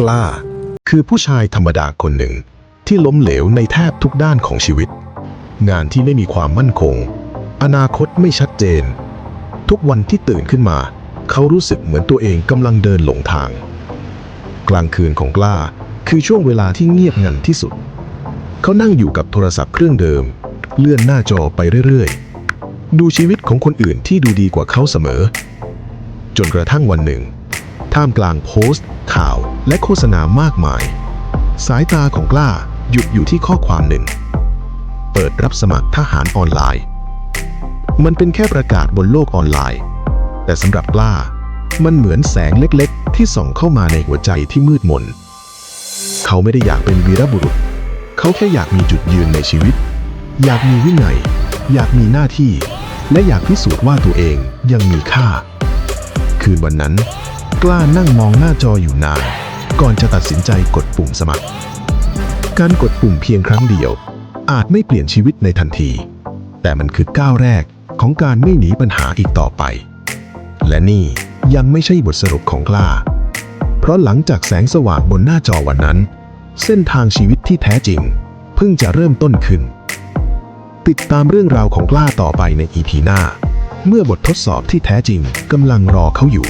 กล้า คือผู้ชายธรรมดาคนหนึ่ง ที่ล้มเหลวในแทบทุกด้านของชีวิต งานที่ไม่มีความมั่นคง อนาคตไม่ชัดเจน ทุกวันที่ตื่นขึ้นมา เขารู้สึกเหมือนตัวเองกำลังเดินหลงทาง กลางคืนของกล้าคือช่วงเวลาที่เงียบงันที่สุด เขานั่งอยู่กับโทรศัพท์เครื่องเดิม เลื่อนหน้าจอไปเรื่อยๆ ดูชีวิตของคนอื่นที่ดูดีกว่าเขาเสมอ จนกระทั่งวันหนึ่ง ท่ามกลางโพสต์ ข่าว และโฆษณามากมาย สายตาของกล้าหยุดอยู่ที่ข้อความหนึ่ง เปิดรับสมัครทหารออนไลน์ มันเป็นแค่ประกาศบนโลกออนไลน์ แต่สำหรับกล้า มันเหมือนแสงเล็กๆ ที่ส่องเข้ามาในหัวใจที่มืดมน เขาไม่ได้อยากเป็นวีรบุรุษ เขาแค่อยากมีจุดยืนในชีวิต อยากมีวินัย อยากมีหน้าที่ และอยากพิสูจน์ว่าตัวเองยังมีค่า คืนวันนั้น กล้านั่งมองหน้าจออยู่นาน ก่อนจะตัดสินใจกดปุ่มสมัคร การกดปุ่มเพียงครั้งเดียว อาจไม่เปลี่ยนชีวิตในทันที แต่มันคือก้าวแรกของการไม่หนีปัญหาอีกต่อไป และนี่ยังไม่ใช่บทสรุปของกล้า เพราะหลังจากแสงสว่างบนหน้าจอวันนั้น เส้นทางชีวิตที่แท้จริง เพิ่งจะเริ่มต้นขึ้น ติดตามเรื่องราวของกล้าต่อไปใน EP หน้า เมื่อบททดสอบที่แท้จริงกำลังรอเขาอยู่